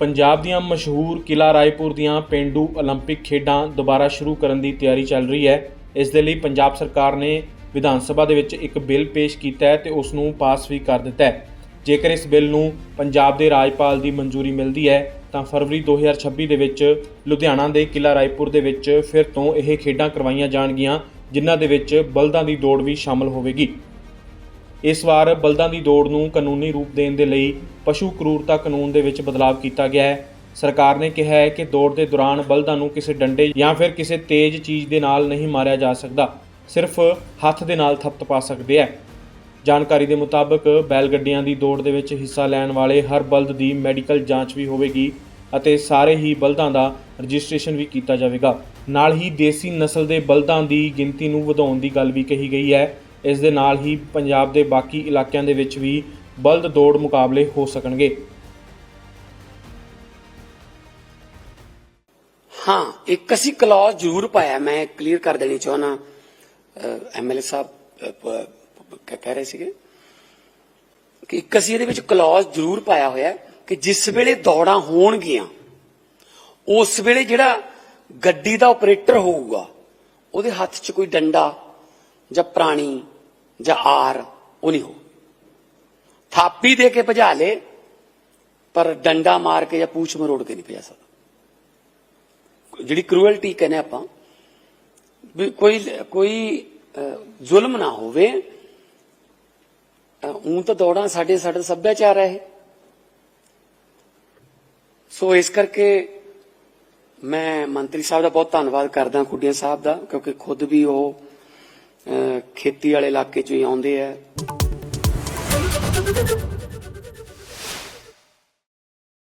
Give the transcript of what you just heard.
ਪੰਜਾਬ ਦੀਆਂ ਮਸ਼ਹੂਰ ਕਿਲਾ ਰਾਏਪੁਰ ਦੀਆਂ ਪਿੰਡੂ 올림픽 ਖੇਡਾਂ ਦੁਬਾਰਾ ਸ਼ੁਰੂ ਕਰਨ ਦੀ ਤਿਆਰੀ ਚੱਲ ਰਹੀ ਹੈ ਇਸ ਦੇ ਲਈ ਪੰਜਾਬ ਸਰਕਾਰ ਨੇ ਵਿਧਾਨ ਸਭਾ ਦੇ ਵਿੱਚ ਇੱਕ ਬਿੱਲ ਪੇਸ਼ ਕੀਤਾ ਹੈ ਤੇ ਉਸ ਨੂੰ ਪਾਸ ਵੀ ਕਰ ਦਿੱਤਾ ਹੈ ਜੇਕਰ ਇਸ ਬਿੱਲ ਨੂੰ ਪੰਜਾਬ ਦੇ ਰਾਜਪਾਲ ਦੀ ਮਨਜ਼ੂਰੀ ਮਿਲਦੀ ਹੈ ਤਾਂ ਫਰਵਰੀ 2026 ਦੇ ਵਿੱਚ ਲੁਧਿਆਣਾ ਦੇ ਕਿਲਾ ਰਾਏਪੁਰ ਦੇ ਵਿੱਚ ਫਿਰ ਤੋਂ ਇਹ ਖੇਡਾਂ ਕਰਵਾਈਆਂ ਜਾਣਗੀਆਂ ਜਿਨ੍ਹਾਂ ਦੇ ਵਿੱਚ ਬਲਦਾਂ ਦੀ ਦੌੜ ਵੀ ਸ਼ਾਮਲ ਹੋਵੇਗੀ ਇਸ ਵਾਰ ਬਲਦਾਂ ਦੀ ਦੌੜ ਨੂੰ ਕਾਨੂੰਨੀ ਰੂਪ ਦੇਣ ਦੇ ਲਈ ਪਸ਼ੂ ਕਰੂਰਤਾ ਕਾਨੂੰਨ ਦੇ ਵਿੱਚ ਬਦਲਾਅ ਕੀਤਾ ਗਿਆ ਹੈ। ਸਰਕਾਰ ਨੇ ਕਿਹਾ ਹੈ ਕਿ ਦੌੜ ਦੇ ਦੌਰਾਨ ਬਲਦਾਂ ਨੂੰ ਕਿਸੇ ਡੰਡੇ ਜਾਂ ਫਿਰ ਕਿਸੇ ਤੇਜ਼ ਚੀਜ਼ ਦੇ ਨਾਲ ਨਹੀਂ ਮਾਰਿਆ ਜਾ ਸਕਦਾ, ਸਿਰਫ ਹੱਥ ਦੇ ਨਾਲ ਥਪਥਪਾ ਸਕਦੇ ਹੈ। ਜਾਣਕਾਰੀ ਦੇ ਮੁਤਾਬਕ ਬੈਲ ਗੱਡੀਆਂ ਦੀ ਦੌੜ ਦੇ ਵਿੱਚ ਹਿੱਸਾ ਲੈਣ ਵਾਲੇ ਹਰ ਬਲਦ ਦੀ ਮੈਡੀਕਲ ਜਾਂਚ ਵੀ ਹੋਵੇਗੀ ਅਤੇ ਸਾਰੇ ਹੀ ਬਲਦਾਂ ਦਾ ਰਜਿਸਟ੍ਰੇਸ਼ਨ ਵੀ ਕੀਤਾ ਜਾਵੇਗਾ। ਨਾਲ ਹੀ ਦੇਸੀ ਨਸਲ ਦੇ ਬਲਦਾਂ ਦੀ ਗਿਣਤੀ ਨੂੰ ਵਧਾਉਣ ਦੀ ਗੱਲ ਵੀ ਕਹੀ ਗਈ ਹੈ। ਇਸ ਦੇ ਨਾਲ ਹੀ ਪੰਜਾਬ ਦੇ ਬਾਕੀ ਇਲਾਕਿਆਂ ਦੇ ਵਿੱਚ ਵੀ ਬਲਦ ਦੌੜ ਮੁਕਾਬਲੇ ਹੋ ਸਕਣਗੇ। ਹਾਂ ਇੱਕ ਅਸੀਂ ਕਲੌਜ਼ ਜ਼ਰੂਰ ਪਾਇਆ ਮੈਂ ਕਲੀਅਰ ਕਰ ਦੇਣੀ ਚਾਹਣਾ ਐਮਐਲਏ ਸਾਹਿਬ ਅਹ, ਪ- ਕਹਿ ਰਹੇ ਸੀਗੇ ਕਿ ਇੱਕ ਅਸੀਂ ਇਹਦੇ ਵਿੱਚ ਕਲੌਜ਼ ਜ਼ਰੂਰ ਪਾਇਆ ਹੋਇਆ ਕਿ ਜਿਸ ਵੇਲੇ ਦੌੜਾਂ ਹੋਣਗੀਆਂ ਉਸ ਵੇਲੇ ਜਿਹੜਾ ਗੱਡੀ ਦਾ ਆਪਰੇਟਰ ਹੋਊਗਾ ਉਹਦੇ ਹੱਥ 'ਚ ਕੋਈ ਡੰਡਾ ਜਾਂ ਪ੍ਰਾਣੀ ਜਾਂ ਆਰ, ਉਹ ਨਹੀਂ ਹੋ ਥਾਪੀ ਦੇ ਕੇ ਭਜਾ ਲੇ, ਪਰ ਡੰਡਾ ਮਾਰ ਕੇ ਜਾਂ ਪੂਛ ਮਰੋੜ ਕੇ ਨਹੀਂ ਭਜਾ ਸਕਦਾ ਜਿਹੜੀ ਕਰੂਅਲਟੀ ਕਹਿੰਦੇ ਆਪਾਂ, ਵੀ ਕੋਈ ਕੋਈ ਜ਼ੁਲਮ ਨਾ ਹੋਵੇ ਉਹ ਤਾਂ ਦੌੜਾਂ ਸਾਡੇ, ਸਾਡਾ ਸੱਭਿਆਚਾਰ ਹੈ ਇਹ। ਸੋ ਇਸ ਕਰਕੇ ਮੈਂ ਮੰਤਰੀ ਸਾਹਿਬ ਦਾ ਬਹੁਤ ਧੰਨਵਾਦ ਕਰਦਾ, ਖੁੱਡੀਆਂ ਸਾਹਿਬ ਦਾ, ਕਿਉਂਕਿ ਖੁਦ ਵੀ ਉਹ ਖੇਤੀ ਵਾਲੇ ਇਲਾਕੇ ਚੋਂ ਹੀ ਆਉਂਦੇ ਆ।